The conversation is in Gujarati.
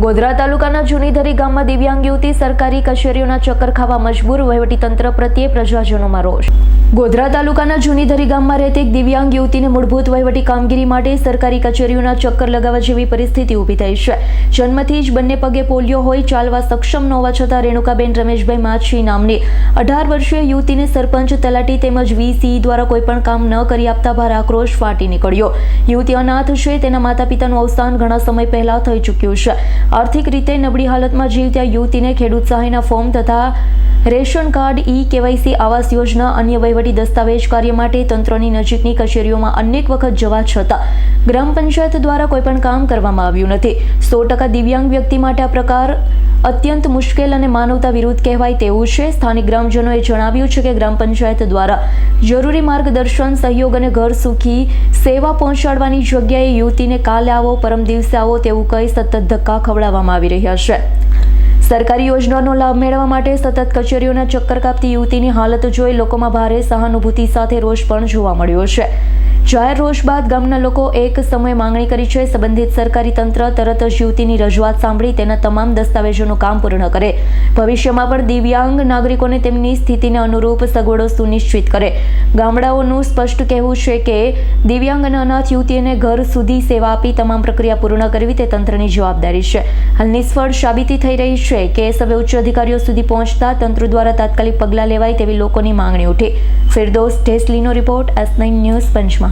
ગોધરા તાલુકાના જૂનીધરી ગામમાં દિવ્યાંગ યુવતી સરકારી કચેરીઓના ચક્કર ખાવા મજબૂર વહીવટીતંત્ર પ્રત્યે પ્રજાજનોમાં રોષ. ગોધરા તાલુકાના જૂનીધરી ગામમાં રહેતી એક દિવ્યાંગ યુવતીને મૂળભૂત વહીવટી કામગીરી માટે સરકારી કચેરીઓના ચક્કર લગાવવા જેવી પરિસ્થિતિ ઊભી થઈ છે. જન્મથી જ બંને પગે પોલિયો હોય, ચાલવા સક્ષમ ન હોવા છતાં રેણુકાબેન રમેશભાઈ માછી નામની અઢાર વર્ષીય યુવતીને સરપંચ, તલાટી તેમજ વીસી દ્વારા કોઈપણ કામ ન કરી આપતા ભાર આક્રોશ ફાટી નીકળ્યો. યુવતી અનાથ છે, તેના માતા પિતાનું અવસાન ઘણા સમય પહેલા થઈ ચૂક્યું છે. આર્થિક રીતે નબળી હાલતમાં જીવતા યુવતીને ખેડૂત સહાયના ફોર્મ તથા રેશન કાર્ડ, ઈ કેવાયસી આવાસ યોજના, અન્ય વહીવટી દસ્તાવેજ કાર્ય માટે તંત્રની નજીકની કચેરીઓમાં અનેક વખત જવા છતાં ગ્રામ પંચાયત દ્વારા કોઈ પણ કામ કરવામાં આવ્યું નથી. સો ટકા દિવ્યાંગ વ્યક્તિ માટે આ પ્રકાર અત્યંત મુશ્કેલ અને માનવતા વિરુદ્ધ કહેવાય તેવું છે. સ્થાનિક ગ્રામજનોએ જણાવ્યું છે કે ગ્રામ પંચાયત દ્વારા જરૂરી માર્ગદર્શન, સહયોગ અને ઘર સુખી સેવા પહોંચાડવાની જગ્યાએ યુવતીને કાલે આવો, પરમ દિવસે આવો તેવું કહી સતત ધક્કા ખવડાવવામાં આવી રહ્યા છે. સરકારી યોજનાનો લાભ મેળવવા માટે સતત કચેરીઓના ચક્કર કાપતી યુવતીની હાલત જોઈ લોકોમાં ભારે સહાનુભૂતિ સાથે રોષ પણ જોવા મળ્યો છે. જાહેર રોષ બાદ ગામના લોકો એક સમયે માંગણી કરી છે. સંબંધિત સરકારી તંત્ર તરત જ યુવતીની રજૂઆત સાંભળી તેના તમામ દસ્તાવેજોનું કામ પૂર્ણ કરે. ભવિષ્યમાં પણ દિવ્યાંગ નાગરિકોને તેમની સ્થિતિને અનુરૂપ સગવડો સુનિશ્ચિત કરે. ગામડાઓનું સ્પષ્ટ કહેવું છે કે, દિવ્યાંગ અને અનાથ યુવતીઓને ઘર સુધી સેવા આપી તમામ પ્રક્રિયા પૂર્ણ કરવી તે તંત્રની જવાબદારી છે. હાલ નિષ્ફળ સાબિતી થઈ રહી છે કે સભ્ય ઉચ્ચ અધિકારીઓ સુધી પહોંચતા તંત્ર દ્વારા તાત્કાલિક પગલાં લેવાય તેવી લોકોની માંગણી ઉઠી. Firdos ઢેસલીનો report S nine news Panchmahal.